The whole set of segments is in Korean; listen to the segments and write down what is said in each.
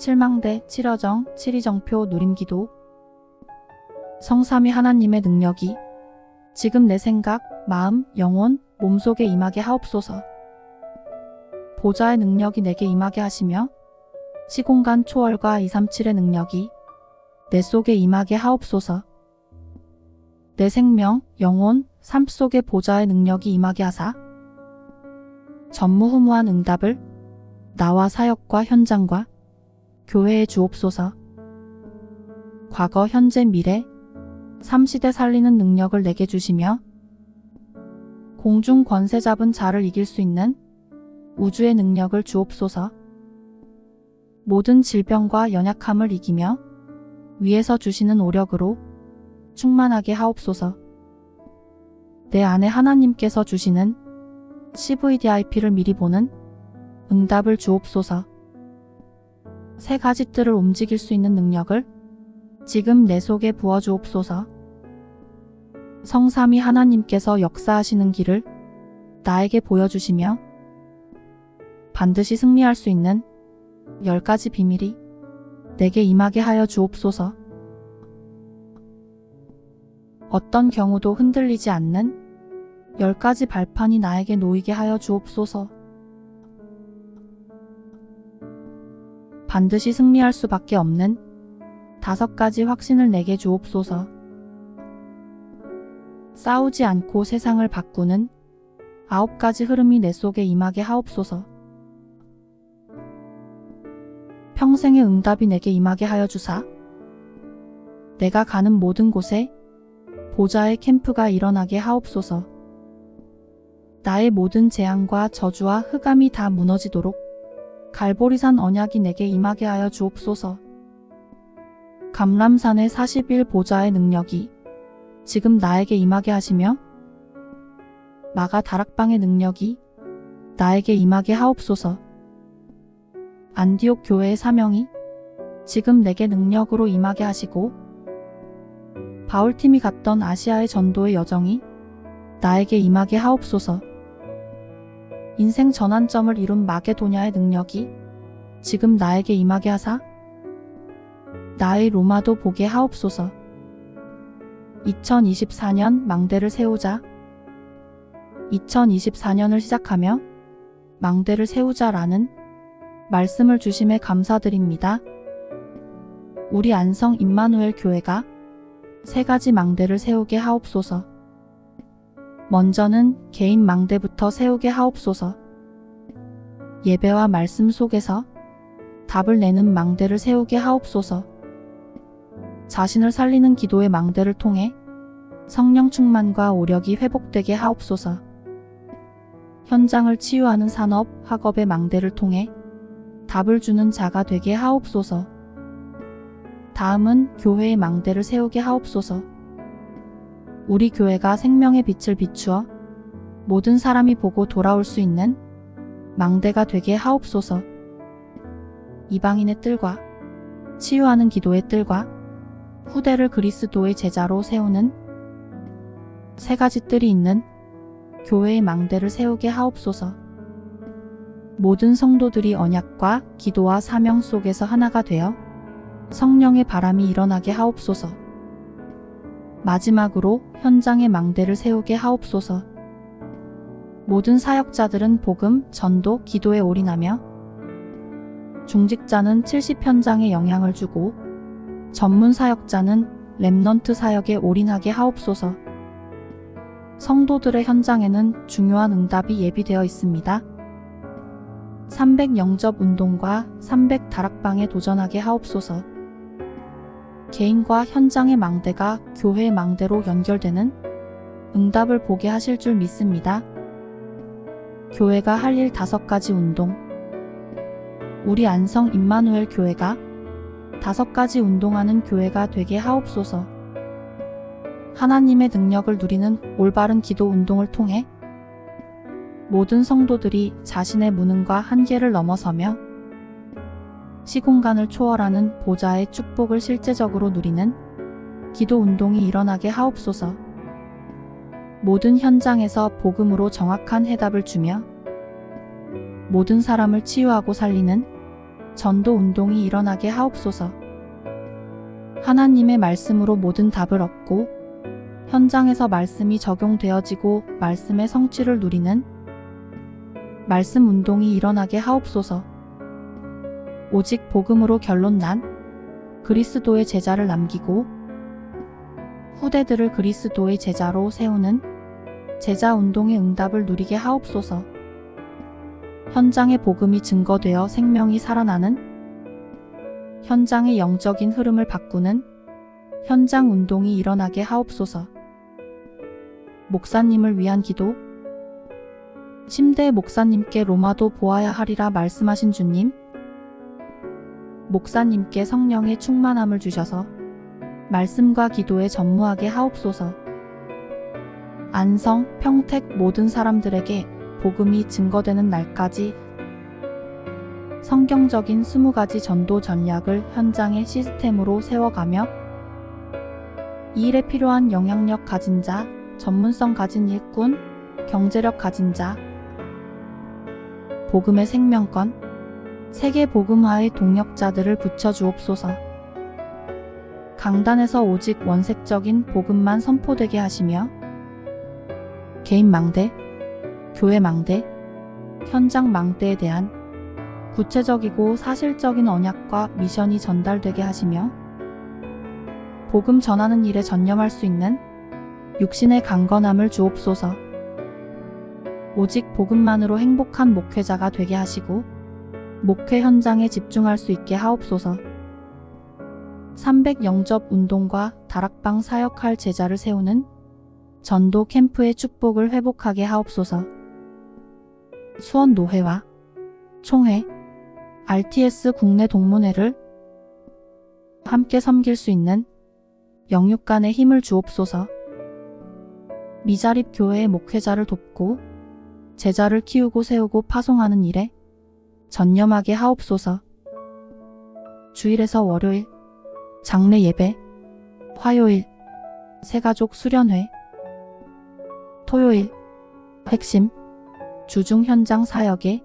칠망대, 칠여정, 칠이정표, 누림기도 성삼위 하나님의 능력이 지금 내 생각, 마음, 영혼, 몸속에 임하게 하옵소서. 보좌의 능력이 내게 임하게 하시며 시공간 초월과 237의 능력이 내 속에 임하게 하옵소서. 내 생명, 영혼, 삶 속에 보좌의 능력이 임하게 하사 전무후무한 응답을 나와 사역과 현장과 교회에 주옵소서. 과거, 현재, 미래, 삼시대 살리는 능력을 내게 주시며 공중 권세 잡은 자를 이길 수 있는 우주의 능력을 주옵소서. 모든 질병과 연약함을 이기며 위에서 주시는 오력으로 충만하게 하옵소서. 내 안에 하나님께서 주시는 CVDIP를 미리 보는 응답을 주옵소서. 세 가지 뜰을 움직일 수 있는 능력을 지금 내 속에 부어주옵소서. 성삼이 하나님께서 역사하시는 길을 나에게 보여주시며 반드시 승리할 수 있는 열 가지 비밀이 내게 임하게 하여 주옵소서. 어떤 경우도 흔들리지 않는 열 가지 발판이 나에게 놓이게 하여 주옵소서. 반드시 승리할 수밖에 없는 다섯 가지 확신을 내게 주옵소서. 싸우지 않고 세상을 바꾸는 아홉 가지 흐름이 내 속에 임하게 하옵소서. 평생의 응답이 내게 임하게 하여 주사. 내가 가는 모든 곳에 보좌의 캠프가 일어나게 하옵소서. 나의 모든 재앙과 저주와 흑암이 다 무너지도록 갈보리산 언약이 내게 임하게 하여 주옵소서. 감람산의 40일 보좌의 능력이 지금 나에게 임하게 하시며 마가 다락방의 능력이 나에게 임하게 하옵소서. 안디옥 교회의 사명이 지금 내게 능력으로 임하게 하시고 바울팀이 갔던 아시아의 전도의 여정이 나에게 임하게 하옵소서. 인생 전환점을 이룬 마게도냐의 능력이 지금 나에게 임하게 하사 나의 로마도 보게 하옵소서. 2024년 망대를 세우자. 2024년을 시작하며 망대를 세우자라는 말씀을 주심에 감사드립니다. 우리 안성 임마누엘 교회가 세 가지 망대를 세우게 하옵소서. 먼저는 개인 망대부터 세우게 하옵소서. 예배와 말씀 속에서 답을 내는 망대를 세우게 하옵소서. 자신을 살리는 기도의 망대를 통해 성령 충만과 오력이 회복되게 하옵소서. 현장을 치유하는 산업, 학업의 망대를 통해 답을 주는 자가 되게 하옵소서. 다음은 교회의 망대를 세우게 하옵소서. 우리 교회가 생명의 빛을 비추어 모든 사람이 보고 돌아올 수 있는 망대가 되게 하옵소서. 이방인의 뜰과 치유하는 기도의 뜰과 후대를 그리스도의 제자로 세우는 세 가지 뜰이 있는 교회의 망대를 세우게 하옵소서. 모든 성도들이 언약과 기도와 사명 속에서 하나가 되어 성령의 바람이 일어나게 하옵소서. 마지막으로 현장의 망대를 세우게 하옵소서. 모든 사역자들은 복음, 전도, 기도에 올인하며 중직자는 70현장에 영향을 주고 전문 사역자는 랩넌트 사역에 올인하게 하옵소서. 성도들의 현장에는 중요한 응답이 예비되어 있습니다. 300 영접 운동과 300 다락방에 도전하게 하옵소서. 개인과 현장의 망대가 교회의 망대로 연결되는 응답을 보게 하실 줄 믿습니다. 교회가 할 일 다섯 가지 운동. 우리 안성 임마누엘 교회가 다섯 가지 운동하는 교회가 되게 하옵소서. 하나님의 능력을 누리는 올바른 기도 운동을 통해 모든 성도들이 자신의 무능과 한계를 넘어서며 시공간을 초월하는 보좌의 축복을 실제적으로 누리는 기도 운동이 일어나게 하옵소서. 모든 현장에서 복음으로 정확한 해답을 주며 모든 사람을 치유하고 살리는 전도 운동이 일어나게 하옵소서. 하나님의 말씀으로 모든 답을 얻고 현장에서 말씀이 적용되어지고 말씀의 성취를 누리는 말씀 운동이 일어나게 하옵소서. 오직 복음으로 결론 난 그리스도의 제자를 남기고 후대들을 그리스도의 제자로 세우는 제자 운동의 응답을 누리게 하옵소서. 현장의 복음이 증거되어 생명이 살아나는 현장의 영적인 흐름을 바꾸는 현장 운동이 일어나게 하옵소서. 목사님을 위한 기도 침대 목사님께 로마도 보아야 하리라 말씀하신 주님 목사님께 성령의 충만함을 주셔서 말씀과 기도에 전무하게 하옵소서. 안성, 평택 모든 사람들에게 복음이 증거되는 날까지 성경적인 20가지 전도 전략을 현장의 시스템으로 세워가며 이 일에 필요한 영향력 가진 자, 전문성 가진 일꾼, 경제력 가진 자, 복음의 생명권, 세계 복음화의 동력자들을 붙여주옵소서. 강단에서 오직 원색적인 복음만 선포되게 하시며 개인 망대, 교회 망대, 현장 망대에 대한 구체적이고 사실적인 언약과 미션이 전달되게 하시며 복음 전하는 일에 전념할 수 있는 육신의 강건함을 주옵소서. 오직 복음만으로 행복한 목회자가 되게 하시고 목회 현장에 집중할 수 있게 하옵소서. 300 영접 운동과 다락방 사역할 제자를 세우는 전도 캠프의 축복을 회복하게 하옵소서. 수원 노회와 총회, RTS 국내 동문회를 함께 섬길 수 있는 영육간의 힘을 주옵소서. 미자립 교회의 목회자를 돕고 제자를 키우고 세우고 파송하는 일에 전념하게 하옵소서. 주일에서 월요일, 장례 예배, 화요일, 새가족 수련회, 토요일, 핵심, 주중 현장 사역에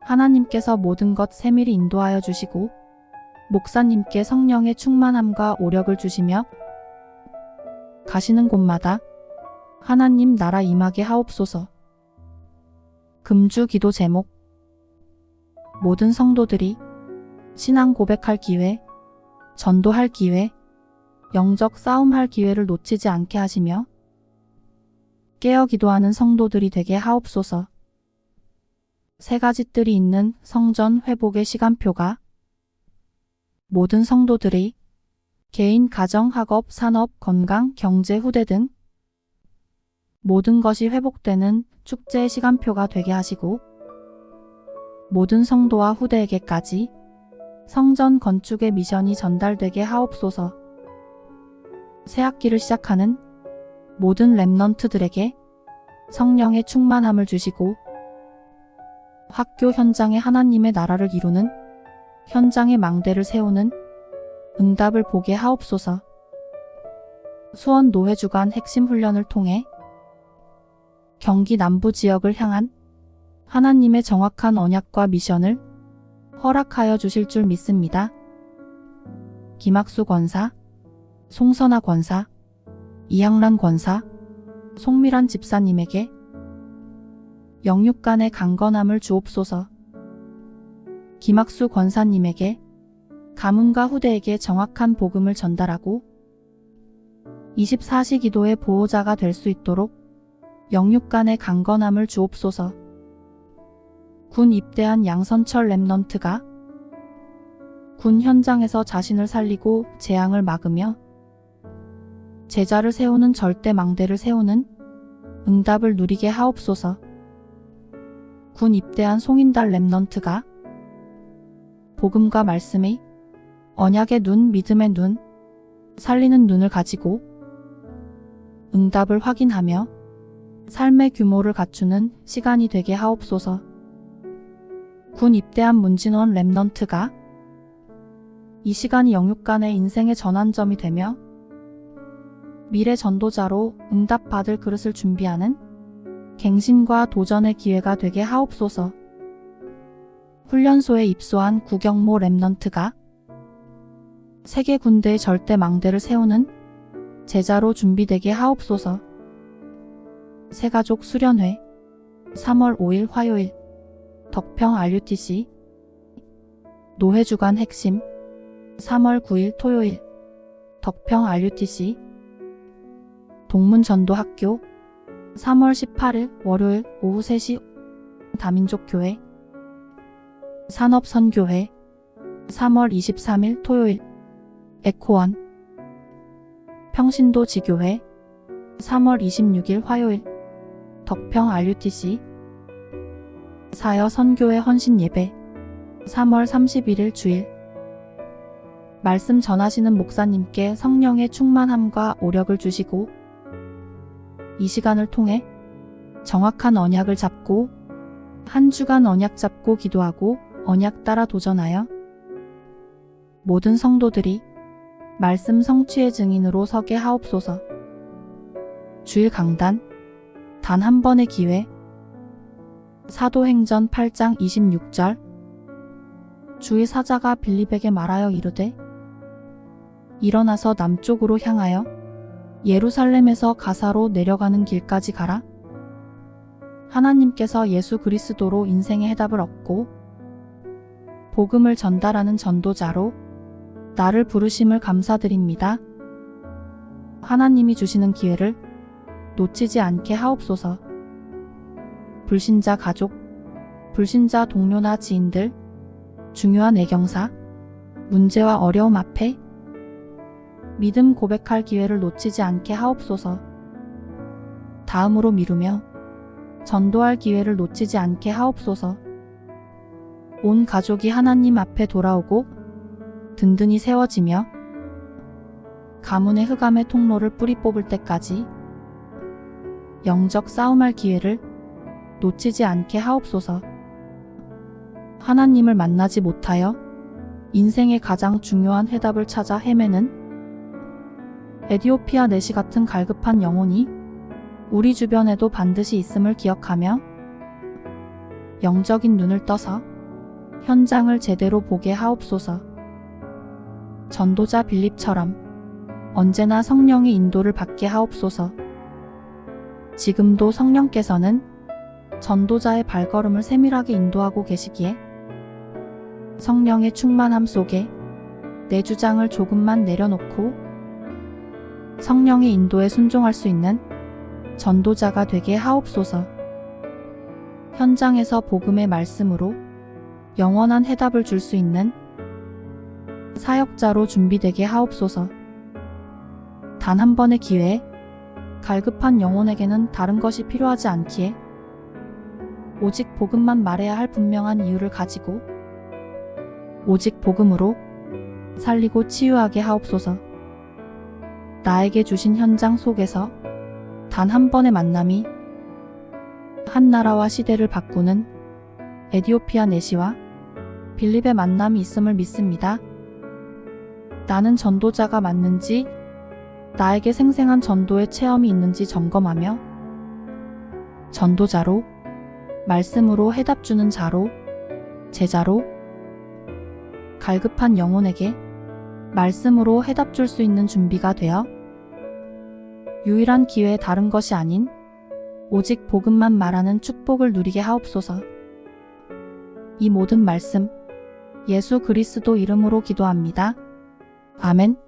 하나님께서 모든 것 세밀히 인도하여 주시고 목사님께 성령의 충만함과 오력을 주시며 가시는 곳마다 하나님 나라 임하게 하옵소서. 금주 기도 제목 모든 성도들이 신앙 고백할 기회, 전도할 기회, 영적 싸움할 기회를 놓치지 않게 하시며 깨어 기도하는 성도들이 되게 하옵소서. 세 가지 뜰이 있는 성전 회복의 시간표가 모든 성도들이 개인, 가정, 학업, 산업, 건강, 경제, 후대 등 모든 것이 회복되는 축제의 시간표가 되게 하시고 모든 성도와 후대에게까지 성전 건축의 미션이 전달되게 하옵소서. 새 학기를 시작하는 모든 랩넌트들에게 성령의 충만함을 주시고 학교 현장에 하나님의 나라를 이루는 현장의 망대를 세우는 응답을 보게 하옵소서. 수원 노회 주간 핵심 훈련을 통해 경기 남부 지역을 향한 하나님의 정확한 언약과 미션을 허락하여 주실 줄 믿습니다. 김학수 권사, 송선아 권사, 이양란 권사, 송미란 집사님에게 영육간의 강건함을 주옵소서. 김학수 권사님에게 가문과 후대에게 정확한 복음을 전달하고 24시 기도의 보호자가 될 수 있도록 영육간의 강건함을 주옵소서. 군 입대한 양선철 랩넌트가 군 현장에서 자신을 살리고 재앙을 막으며 제자를 세우는 절대 망대를 세우는 응답을 누리게 하옵소서. 군 입대한 송인달 랩넌트가 복음과 말씀의 언약의 눈, 믿음의 눈, 살리는 눈을 가지고 응답을 확인하며 삶의 규모를 갖추는 시간이 되게 하옵소서. 군 입대한 문진원 랩넌트가 이 시간이 영육간의 인생의 전환점이 되며 미래 전도자로 응답받을 그릇을 준비하는 갱신과 도전의 기회가 되게 하옵소서. 훈련소에 입소한 구경모 랩넌트가 세계 군대의 절대 망대를 세우는 제자로 준비되게 하옵소서. 새가족 수련회 3월 5일 화요일 덕평 RUTC 노회주간 핵심. 3월 9일 토요일. 덕평 RUTC 동문전도학교. 3월 18일 월요일 오후 3시. 다민족교회. 산업선교회. 3월 23일 토요일. 에코원. 평신도 지교회. 3월 26일 화요일. 덕평 RUTC 사여 선교회 헌신 예배. 3월 31일 주일. 말씀 전하시는 목사님께 성령의 충만함과 오력을 주시고 이 시간을 통해 정확한 언약을 잡고 한 주간 언약 잡고 기도하고 언약 따라 도전하여 모든 성도들이 말씀 성취의 증인으로 서게 하옵소서. 주일 강단. 단 한 번의 기회 사도행전 8장 26절 주의 사자가 빌립에게 말하여 이르되 일어나서 남쪽으로 향하여 예루살렘에서 가사로 내려가는 길까지 가라. 하나님께서 예수 그리스도로 인생의 해답을 얻고 복음을 전달하는 전도자로 나를 부르심을 감사드립니다. 하나님이 주시는 기회를 놓치지 않게 하옵소서. 불신자 가족, 불신자 동료나 지인들, 중요한 애경사, 문제와 어려움 앞에 믿음 고백할 기회를 놓치지 않게 하옵소서. 다음으로 미루며 전도할 기회를 놓치지 않게 하옵소서. 온 가족이 하나님 앞에 돌아오고 든든히 세워지며 가문의 흑암의 통로를 뿌리 뽑을 때까지 영적 싸움할 기회를 놓치지 않게 하옵소서. 하나님을 만나지 못하여 인생의 가장 중요한 해답을 찾아 헤매는 에디오피아 내시 같은 갈급한 영혼이 우리 주변에도 반드시 있음을 기억하며 영적인 눈을 떠서 현장을 제대로 보게 하옵소서. 전도자 빌립처럼 언제나 성령의 인도를 받게 하옵소서. 지금도 성령께서는 전도자의 발걸음을 세밀하게 인도하고 계시기에 성령의 충만함 속에 내 주장을 조금만 내려놓고 성령의 인도에 순종할 수 있는 전도자가 되게 하옵소서. 현장에서 복음의 말씀으로 영원한 해답을 줄 수 있는 사역자로 준비되게 하옵소서. 단 한 번의 기회에 갈급한 영혼에게는 다른 것이 필요하지 않기에 오직 복음만 말해야 할 분명한 이유를 가지고 오직 복음으로 살리고 치유하게 하옵소서. 나에게 주신 현장 속에서 단 한 번의 만남이 한 나라와 시대를 바꾸는 에디오피아 내시와 빌립의 만남이 있음을 믿습니다. 나는 전도자가 맞는지 나에게 생생한 전도의 체험이 있는지 점검하며 전도자로 말씀으로 해답 주는 자로 제자로 갈급한 영혼에게 말씀으로 해답 줄 수 있는 준비가 되어 유일한 기회에 다른 것이 아닌 오직 복음만 말하는 축복을 누리게 하옵소서. 이 모든 말씀 예수 그리스도 이름으로 기도합니다. 아멘.